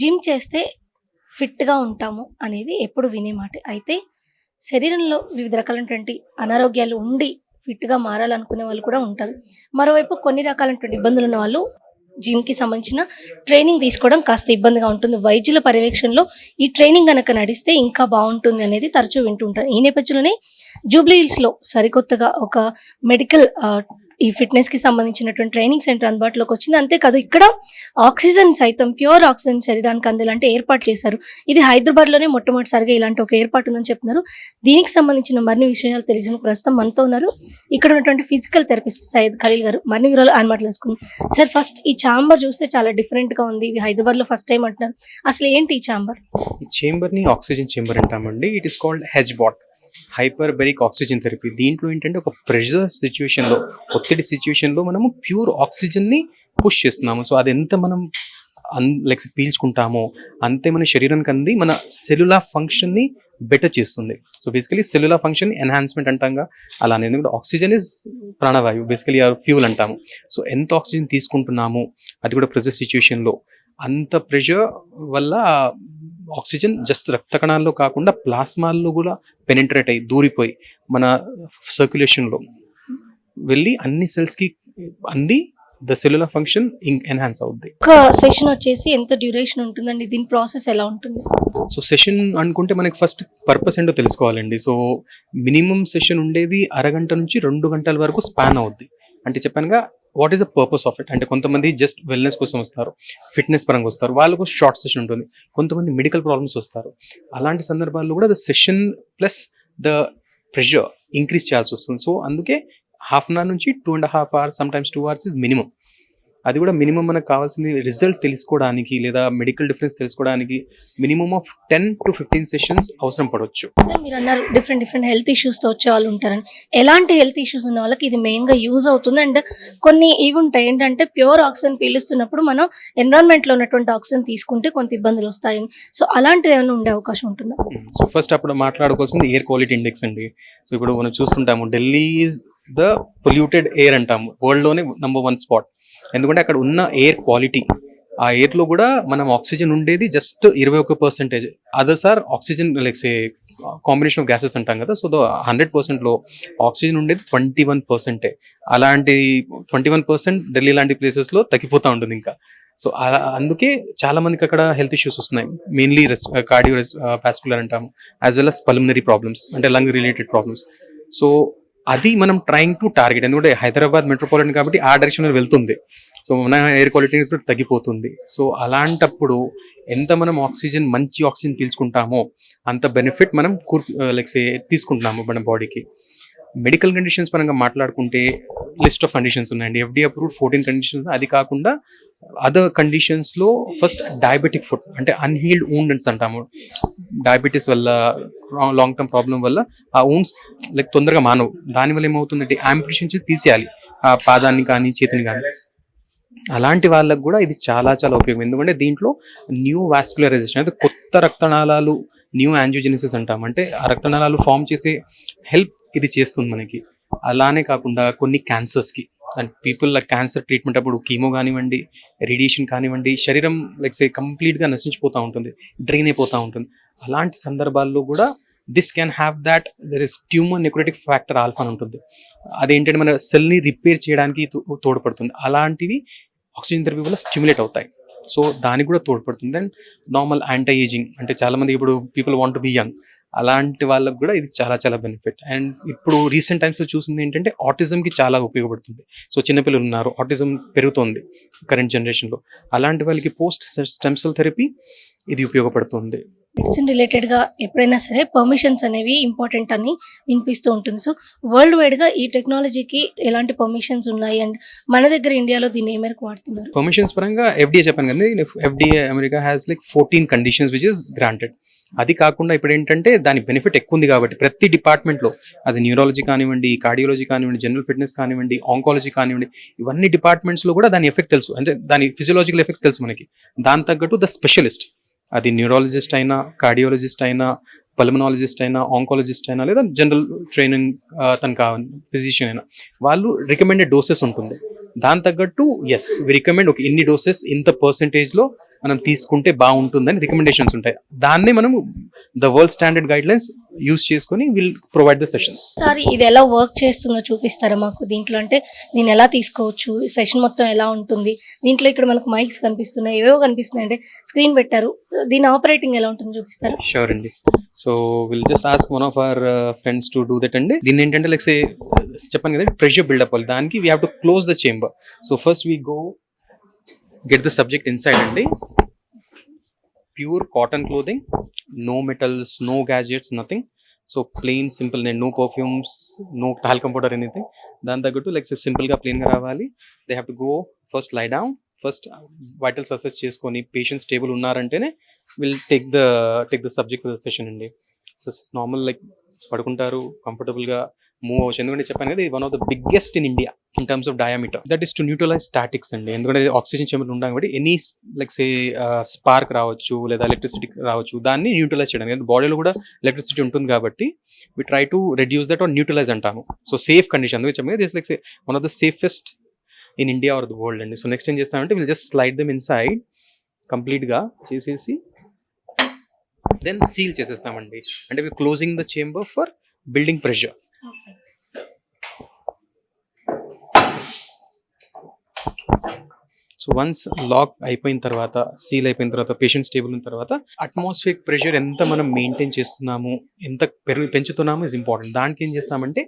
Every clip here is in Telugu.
జిమ్ చేస్తే ఫిట్గా ఉంటాము అనేది ఎప్పుడు వినే మాట. అయితే శరీరంలో వివిధ రకాలైనటువంటి అనారోగ్యాలు ఉండి ఫిట్గా మారాలనుకునే వాళ్ళు కూడా ఉంటారు. మరోవైపు కొన్ని రకాలైనటువంటి ఇబ్బందులు ఉన్న వాళ్ళు జిమ్కి సంబంధించిన ట్రైనింగ్ తీసుకోవడం కాస్త ఇబ్బందిగా ఉంటుంది. వైద్యుల పర్యవేక్షణలో ఈ ట్రైనింగ్ కనుక నడిస్తే ఇంకా బాగుంటుంది అనేది తరచూ వింటుంటారు ఈ నేపథ్యంలోనే జూబ్లీ హిల్స్లో సరికొత్తగా ఒక మెడికల్ ఈ ఫిట్నెస్కి సంబంధించినటువంటి ట్రైనింగ్ సెంటర్ అందుబాటులోకి వచ్చింది. అంతేకాదు ఇక్కడ ఆక్సిజన్ సైతం ప్యూర్ ఆక్సిజన్ శరీరానికి అందేలాంటి ఏర్పాటు చేశారు. ఇది హైదరాబాద్లోనే మొట్టమొదటిసారిగా ఇలాంటి ఒక ఏర్పాటు ఉందని చెప్తున్నారు. దీనికి సంబంధించిన మరిన్ని విషయాలు తెలిసిన ప్రస్తుతం మనతో ఉన్నారు. ఇక్కడ ఉన్నటువంటి ఫిజికల్ థెరపిస్ట్ సయ్యద్ ఖలీల్ గారు. మరిన్ని వివరాలు ఆయన సార్ ఫస్ట్ ఈ ఛాంబర్ చూస్తే చాలా డిఫరెంట్గా ఉంది. ఇది హైదరాబాద్లో ఫస్ట్ టైం అంటున్నారు. అసలు ఏంటి ఈ ఛాంబర్ ఈ ఛాంబర్ని ఆక్సిజన్ ఛాంబర్ అంటామండి. It is called HBOT hyperbaric oxygen therapy. దీంట్లో ఏంటంటే ఒక ప్రెషర్ సిచ్యువేషన్లో ఒత్తిడి సిచ్యువేషన్లో మనము ప్యూర్ ఆక్సిజన్ని పుష్ చేస్తున్నాము. సో అది ఎంత మనం అన్ లైక్ పీల్చుకుంటామో అంతే మన శరీరానికి అంది మన సెల్యులార్ ఫంక్షన్ని బెటర్ చేస్తుంది. So basically cellular function enhancement అంటాంగా. అలానే ఎందుకంటే ఆక్సిజన్ ఇస్ ప్రాణవాయువు బేసికలీ ఫ్యూల్ అంటాము. సో ఎంత ఆక్సిజన్ తీసుకుంటున్నాము అది కూడా ప్రెజర్ సిచ్యువేషన్లో. అంత ప్రెషర్ వల్ల ఆక్సిజన్ జస్ట్ రక్త కణాల్లో కాకుండా ప్లాస్మాల్లో కూడా పెనిట్రేట్ అయ్యి దూరిపోయి మన సర్క్యులేషన్లో వెళ్ళి అన్ని సెల్స్కి అంది ద సెల్యులర్ ఫంక్షన్ ఎన్హాన్స్ అవుద్ది. ఒక సెషన్ వచ్చేసి ఎంత డ్యూరేషన్ ఉంటుందండి? దీని ప్రాసెస్ ఎలా ఉంటుంది? సో సెషన్ అనుకుంటే మనకి ఫస్ట్ పర్పస్ ఏంటో తెలుసుకోవాలండి. సో మినిమం సెషన్ ఉండేది అరగంట నుంచి రెండు గంటల వరకు స్పాన్ అవుద్ది. అంటే చెప్పానుగా what is the purpose of it అంటే కొంతమంది జస్ట్ వెల్నెస్ కోసం వస్తారు ఫిట్నెస్ పరంగా వస్తారు వాళ్ళకు షార్ట్ సెషన్ ఉంటుంది కొంతమంది మెడికల్ ప్రాబ్లమ్స్ వస్తారు. అలాంటి సందర్భాల్లో కూడా the session plus the pressure increase చేయాల్సి వస్తుంది. సో అందుకే హాఫ్ అన్ అవర్ నుంచి two and half hours sometimes two hours is minimum అది కూడా మినిమం మనకు కావాల్సింది రిజల్ట్ తెలుసుకోవడానికి లేదా మెడికల్ డిఫరెన్స్ తెలుసుకోవడానికి minimum of ten to fifteen sessions అవసరం పడవచ్చు మీరు అన్నారు డిఫరెంట్ డిఫరెంట్ హెల్త్ ఇష్యూస్తో వచ్చే వాళ్ళు ఉంటారని. ఎలాంటి హెల్త్ ఇష్యూస్ ఉన్న వాళ్ళకి ఇది మెయిన్గా యూజ్ అవుతుంది అండ్ కొన్ని ఇవి ఉంటాయి. ఏంటంటే ప్యూర్ ఆక్సిజన్ పీలుస్తున్నప్పుడు మనం ఎన్విరాన్మెంట్లో ఉన్నటువంటి ఆక్సిజన్ తీసుకుంటే కొంత ఇబ్బందులు వస్తాయి. సో అలాంటిది ఏమైనా ఉండే అవకాశం ఉంటుందా? సో ఫస్ట్ అప్పుడు మాట్లాడుకోవాల్సింది ఎయిర్ క్వాలిటీ ఇండెక్స్ అండి. సో ఇప్పుడు మనం చూస్తుంటాము ఢిల్లీ ద పొల్యూటెడ్ ఎయిర్ అంటాము వరల్డ్లోనే నెంబర్ వన్ స్పాట్ ఎందుకంటే అక్కడ ఉన్న ఎయిర్ క్వాలిటీ. ఆ ఎయిర్లో కూడా మనం ఆక్సిజన్ ఉండేది జస్ట్ ఇరవై ఒక percentage others sir oxygen like say combination of gases అంటాం కదా. సో హండ్రెడ్ పర్సెంట్లో ఆక్సిజన్ ఉండేది ట్వంటీ వన్ పర్సెంటే అలాంటి ట్వంటీ వన్ పర్సెంట్ ఢిల్లీ లాంటి ప్లేసెస్లో తగ్గిపోతూ ఉంటుంది ఇంకా. సో అలా అందుకే చాలా మందికి అక్కడ హెల్త్ ఇష్యూస్ వస్తున్నాయి. Mainly res cardio res vascular అంటాము as well as pulmonary problems అంటే లంగ్ రిలేటెడ్ ప్రాబ్లమ్స్ సో అది మనం ట్రయింగ్ టు టార్గెట్ ఎందుకంటే హైదరాబాద్ మెట్రోపాలిటన్ కాబట్టి ఆ డైరెక్షన్లో వెళ్తుంది. సో మన ఎయిర్ క్వాలిటీ కూడా తగ్గిపోతుంది. సో అలాంటప్పుడు ఎంత మనం ఆక్సిజన్ మంచి ఆక్సిజన్ పీల్చుకుంటామో అంత బెనిఫిట్ మనం కూర్ లైక్ సే తీసుకుంటున్నాము మన బాడీకి మెడికల్ కండిషన్స్ పరంగా మాట్లాడుకుంటే లిస్ట్ ఆఫ్ కండిషన్స్ ఉన్నాయండి. ఎఫ్డీ అప్రూవ్డ్ ఫోర్టీన్ కండిషన్స్ అది కాకుండా అదర్ కండిషన్స్లో ఫస్ట్ డయాబెటిక్ ఫుడ్ అంటే అన్హీల్డ్ ఊండ్స్ అంటాము. డయాబెటీస్ వల్ల లాంగ్ టర్మ్ ప్రాబ్లం వల్ల ఆ ఊన్స్ లైక్ తొందరగా మానవు. దానివల్ల ఏమవుతుందంటే ఆంపిటేషన్ తీసేయాలి. ఆ పాదాన్ని కానీ చేతిని కానీ. అలాంటి వాళ్ళకు కూడా ఇది చాలా చాలా ఉపయోగం. ఎందుకంటే దీంట్లో న్యూ వాస్కులరైజేషన్ అంటే కొత్త రక్తనాళాలు న్యూ యాంజియోజెనిసిస్ అంటాం. అంటే ఆ రక్తనాళాలు ఫామ్ చేసే హెల్ప్ ఇది చేస్తుంది మనకి. అలానే కాకుండా కొన్ని క్యాన్సర్స్కి అండ్ పీపుల్ క్యాన్సర్ ట్రీట్మెంట్ అప్పుడు కీమో కానివ్వండి రేడియేషన్ కానివ్వండి శరీరం లైక్ సే కంప్లీట్గా నశించిపోతూ ఉంటుంది డ్రైన్ అయిపోతూ ఉంటుంది. అలాంటి సందర్భాల్లో కూడా this can have that there is tumour necrotic factor alpha అని ఉంటుంది. అదేంటంటే మన సెల్ని రిపేర్ చేయడానికి తో- తోడ్పడుతుంది. అలాంటివి ఆక్సిజన్ థెరపీ వల్ల స్టిమ్యులేట్ అవుతాయి. సో దానికి కూడా తోడ్పడుతుంది. అండ్ నార్మల్ యాంటీ ఏజింగ్ అంటే చాలామంది ఇప్పుడు people want to be young. అలాంటి వాళ్ళకు కూడా ఇది చాలా చాలా బెనిఫిట్. అండ్ ఇప్పుడు రీసెంట్ టైమ్స్లో చూసింది ఏంటంటే ఆటిజంకి చాలా ఉపయోగపడుతుంది. సో చిన్నపిల్లలు ఉన్నారు ఆటిజం పెరుగుతుంది కరెంట్ జనరేషన్లో. అలాంటి వాళ్ళకి పోస్ట్ స్టెమ్సెల్ థెరపీ ఇది ఉపయోగపడుతుంది. మెడిసిన్ రిలేటెడ్గా ఎప్పుడైనా సరే పర్మిషన్స్ అనేవి ఇంపార్టెంట్ అని వినిపిస్తూ ఉంటుంది. సో వరల్డ్ వైడ్గా ఈ టెక్నాలజీకి ఎలాంటి పర్మిషన్స్ ఉన్నాయి? అండ్ మన దగ్గర ఇండియాలో దీన్ని ఏ మేరకు వాడుతున్నారు? పర్మిషన్స్ పరంగా ఎఫ్డిఏ చెప్పాను కదా FDA America has like fourteen conditions which is granted అది కాకుండా ఇప్పుడు ఏంటంటే దాని బెనిఫిట్ ఎక్కువ ఉంది కాబట్టి ప్రతి డిపార్ట్మెంట్లో అది న్యూరాలజీ కానివ్వండి కార్డియాలజీ కానివ్వండి జనరల్ ఫిట్నెస్ కానివ్వండి ఆంకాలజీ కానివ్వండి ఇవన్నీ డిపార్ట్మెంట్స్లో కూడా దాని ఎఫెక్ట్ తెలుసు. అంటే దాని ఫిజియలాజికల్ ఎఫెక్ట్స్ తెలుసు మనకి. దాని తగ్గట్టు ద స్పెషలిస్ట్ అది న్యూరాలజిస్ట్ అయినా కార్డియాలజిస్ట్ అయినా పల్మనాలజిస్ట్ అయినా ఆంకాలజిస్ట్ అయినా లేదా జనరల్ ట్రైనింగ్ తను కావాలి ఫిజిషియన్ అయినా వాళ్ళు రికమెండెడ్ డోసెస్ ఉంటుంది. దాని తగ్గట్టు ఎస్ వి రికమెండ్ ఒక ఇన్ని డోసెస్ ఇంత పర్సంటేజ్లో మనం తీసుకుంటే బాగుంటుందని రికమెండేషన్స్ ఉంటాయి. దాన్నే మనం the world standard guidelines use చేసుకొని will provide the sessions sir ఇది ఎలా వర్క్ చేస్తుందో చూపిస్తారా మాకు? దీంట్లో అంటే దీన్ని ఎలా తీసుకోవచ్చు? సెషన్ మొత్తం ఎలా ఉంటుంది? దీంట్లో ఇక్కడ మనకు మైక్స్ కనిపిస్తున్నాయి ఏవేవో కనిపిస్తున్నాయి అంటే స్క్రీన్ పెట్టారు. దీని ఆపరేటింగ్ ఎలా ఉంటుందో చూపిస్తారా? షూర్ అండి. So will just ask one of our friends to do that అండి. దీన్ని ఏంటంటే లైక్ సే చెప్పాను కదా ప్రెషర్ బిల్డప్ అవ్వాలి దానికి we have to close the chamber so first we go get the subject inside అండి. Pure cotton clothing. No metals no gadgets nothing so plain simple నేను no perfumes no talcum powder anything దాని తగ్గట్టు లైక్ సింపుల్గా ప్లెయిన్గా రావాలి. They have to go first lie down first vitals assess చేసుకొని patients stable ఉన్నారంటేనే will take the take the subject for the session అండి. సో నార్మల్ లైక్ పడుకుంటారు కంఫర్టబుల్గా మూవ్ అవ్వచ్చు. ఎందుకంటే చెప్పాను కదా ఇది one of the biggest in India in terms of diameter that is to neutralise statics అండి. ఎందుకంటే ఆక్సిజన్ చెంబర్ ఉండడం కాబట్టి ఎనీ లైక్ సే స్పార్క్ రావచ్చు లేదా ఎలక్ట్రిసిటీ రావచ్చు దాన్ని న్యూట్రలైజ్ చేయడానికి. బాడీలో కూడా ఎలక్ట్రిసిటీ ఉంటుంది కాబట్టి we try to reduce that or neutralise అంటాము. సో సేఫ్ కండిషన్ అందుకే చెప్పాను this like say one of the safest in India or the world అండి. సో నెక్స్ట్ ఏం చేస్తామంటే will just slide them inside కంప్లీట్గా చేసేసి దెన్ సీల్ చేసేస్తామండి. అంటే we closing the chamber for building pressure so once lock అయిపోయిన తర్వాత సీల్ అయిపోయిన తర్వాత పేషెంట్ స్టేబుల్ అయిన తర్వాత అట్మాస్ఫియర్ ప్రెషర్ ఎంత మనం మెయింటైన్ చేస్తున్నాము ఎంత పెరుగు పెంచుతున్నాము ఇస్ ఇంపార్టెంట్ దానికి ఏం చేస్తామంటే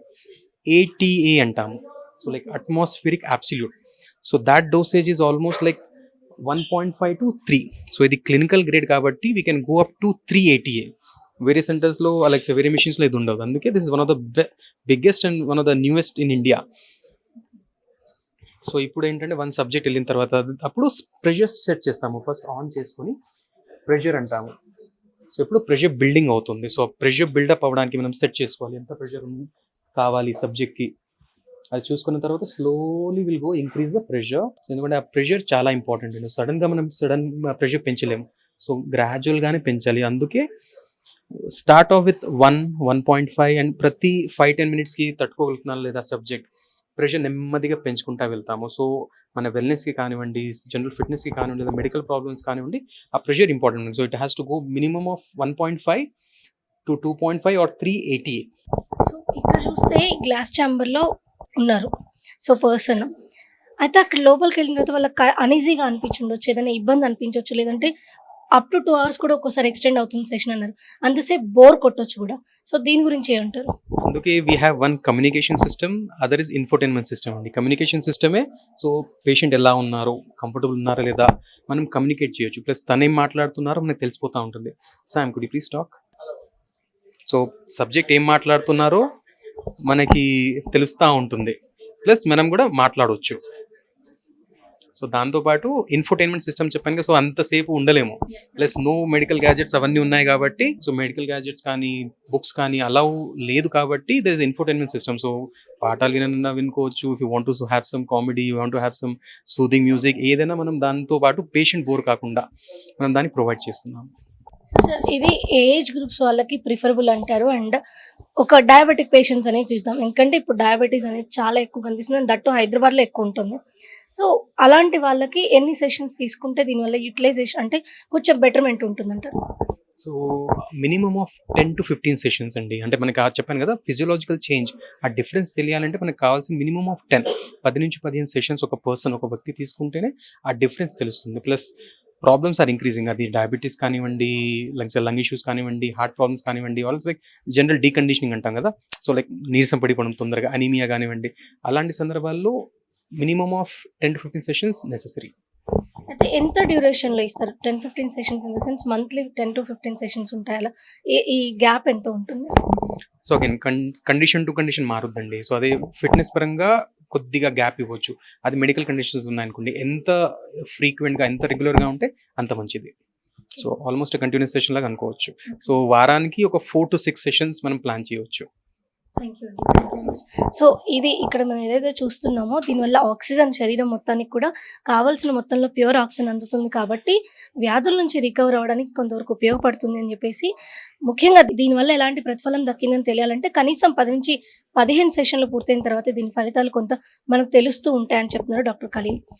ఏటీఏ అంటాము. So like atmospheric absolute so that dosage is almost like one point five to three so ఇది క్లినికల్ గ్రేడ్ కాబట్టి we can go up to three ATA వేరే సెంటర్స్లో లైక్ వేరే మిషన్స్లో ఇది ఉండదు. అందుకే this is one of the biggest and one of the newest in India so ఇప్పుడు ఏంటంటే వన్ సబ్జెక్ట్ వెళ్ళిన తర్వాత అప్పుడు ప్రెషర్ సెట్ చేస్తాము. ఫస్ట్ ఆన్ చేసుకొని ప్రెషర్ అంటాము. సో ఇప్పుడు ప్రెషర్ బిల్డింగ్ అవుతుంది. సో ప్రెషర్ బిల్డప్ అవ్వడానికి మనం సెట్ చేసుకోవాలి. ఎంత ప్రెషర్ కావాలి సబ్జెక్ట్కి. అది చూసుకున్న తర్వాత slowly will go increase the pressure. ఎందుకంటే ఆ ప్రెషర్ చాలా ఇంపార్టెంట్ అండి. సడన్గా మనం సడన్ ప్రెషర్ పెంచలేము. సో గ్రాడ్యువల్గానే పెంచాలి. అందుకే start off with one one point five and ప్రతి ఫైవ్ టెన్ మినిట్స్కి తట్టుకోగలుగుతున్నాను లేదా సబ్జెక్ట్. ప్రెషర్ నెమ్మదిగా పెంచుకుంటా వెళ్తాము. సో మన వెల్నెస్కి కానివ్వండి జనరల్ ఫిట్నెస్కి కానివ్వండి లేదా మెడికల్ ప్రాబ్లమ్స్ కానివ్వండి ఆ pressure important so it has to go minimum of one point five to two point five or three ATA so ఇక్కడ చూస్తే గ్లాస్ ఛాంబర్లో ఉన్నారు. సో పర్సన్ అయితే అక్కడ లోపలికి వెళ్ళిన తర్వాత వాళ్ళకి అనీజీగా అనిపించుండొచ్చు. ఏదైనా ఇబ్బంది అనిపించవచ్చు లేదంటే అప్ టు టూ అవర్స్ కూడా ఒక్కోసారి ఎక్స్టెండ్ అవుతుంది సెషన్ అన్నారు. అంతసేపు బోర్ కొట్టొచ్చు కూడా. సో దీని గురించి ఏమంటారు? అందుకే we have one communication system other is infotainment system అండి. కమ్యూనికేషన్ సిస్టమే సో పేషెంట్ ఎలా ఉన్నారు కంఫర్టబుల్ ఉన్నారా లేదా మనం కమ్యూనికేట్ చేయొచ్చు. ప్లస్ తనేం మాట్లాడుతున్నారో మనకు తెలిసిపోతూ ఉంటుంది. సామ్ కుడి ప్లీజ్ టాక్ సో సబ్జెక్ట్ ఏం మాట్లాడుతున్నారో మనకి తెలుస్తూ ఉంటుంది. ప్లస్ మనం కూడా మాట్లాడవచ్చు సో దాంతోపాటు ఇన్ఫోటైన్మెంట్ సిస్టమ్ చెప్పాను కదా సో అంతసేపు ఉండలేము. ప్లస్ నో మెడికల్ గ్యాజెట్స్ అవన్నీ ఉన్నాయి కాబట్టి సో మెడికల్ గ్యాజెట్స్ కానీ బుక్స్ కానీ అలౌ లేదు కాబట్టి there is infotainment system so పాఠాలు వినన్నా వినుకోవచ్చు. If you want to have some comedy you want to have some soothing music ఏదైనా మనం దాంతో పాటు పేషెంట్ బోర్ కాకుండా మనం దాన్ని ప్రొవైడ్ చేస్తున్నాం. సార్ ఇది ఏజ్ గ్రూప్స్ వాళ్ళకి ప్రిఫరబుల్ అంటారు. అండ్ ఒక డయాబెటిక్ పేషెంట్స్ అనేది చూద్దాం. ఎందుకంటే ఇప్పుడు డయాబెటీస్ అనేది చాలా ఎక్కువ కనిపిస్తుంది. దట్టు హైదరాబాద్లో ఎక్కువ ఉంటుంది. సో అలాంటి వాళ్ళకి ఎన్ని సెషన్స్ తీసుకుంటే దీనివల్ల యూటిలైజేషన్ అంటే కొంచెం బెటర్మెంట్ ఉంటుందంటారు so minimum of ten to fifteen sessions అండి. అంటే మనకి చెప్పాను కదా ఫిజియోలాజికల్ చేంజ్ ఆ డిఫరెన్స్ తెలియాలంటే మనకు కావాల్సిన మినిమమ్ ఆఫ్ టెన్ పది నుంచి పదిహేను సెషన్స్ ఒక పర్సన్ ఒక వ్యక్తి తీసుకుంటేనే ఆ డిఫరెన్స్ తెలుస్తుంది. Plus problems are increasing. అది డయాబెటీస్ కానివ్వండి లైక్ లంగ్ ఇష్యూస్ కానివ్వండి హార్ట్ ప్రాబ్లమ్స్ కానివ్వండి ఆల్స్ లైక్ జనరల్ డీకండిషనింగ్ అంటాం కదా. సో లైక్ నీరసం పడిపోవడం తొందరగా అనీమియా కానివ్వండి అలాంటి సందర్భాల్లో minimum of ten to fifteen sessions necessary అయితే ఎంత డ్యూరేషన్లో ఇస్తారు? Ten fifteen sessions in the sense monthly ten to fifteen sessions ఉంటాయి ఈ గ్యాప్ ఎంత ఉంటుంది? So again condition to condition మారుద్దండి. So అదే ఫిట్నెస్ పరంగా కొద్దిగా గ్యాప్ ఇవ్వచ్చు. అది మెడికల్ కండిషన్స్ ఉన్నాయనుకోండి ఎంత ఫ్రీక్వెంట్గా ఎంత రెగ్యులర్గా ఉంటే అంత మంచిది. సో ఆల్మోస్ట్ కంటిన్యూస్ సెషన్ లాగా అనుకోవచ్చు. సో వారానికి ఒక ఫోర్ టు సిక్స్ సెషన్స్ మనం ప్లాన్ చేయవచ్చు. థ్యాంక్ యూ సో ఇది ఇక్కడ మనం ఏదైతే చూస్తున్నామో దీనివల్ల ఆక్సిజన్ శరీరం మొత్తానికి కూడా కావాల్సిన మొత్తంలో ప్యూర్ ఆక్సిజన్ అందుతుంది కాబట్టి వ్యాధుల నుంచి రికవర్ అవ్వడానికి కొంతవరకు ఉపయోగపడుతుంది అని చెప్పేసి ముఖ్యంగా దీనివల్ల ఎలాంటి ప్రతిఫలం దక్కిందని తెలియాలంటే కనీసం పది నుంచి పదిహేను సెషన్లు పూర్తయిన తర్వాత దీని ఫలితాలు కొంత మనకు తెలుస్తూ ఉంటాయని చెప్తున్నారు డాక్టర్ కలీం.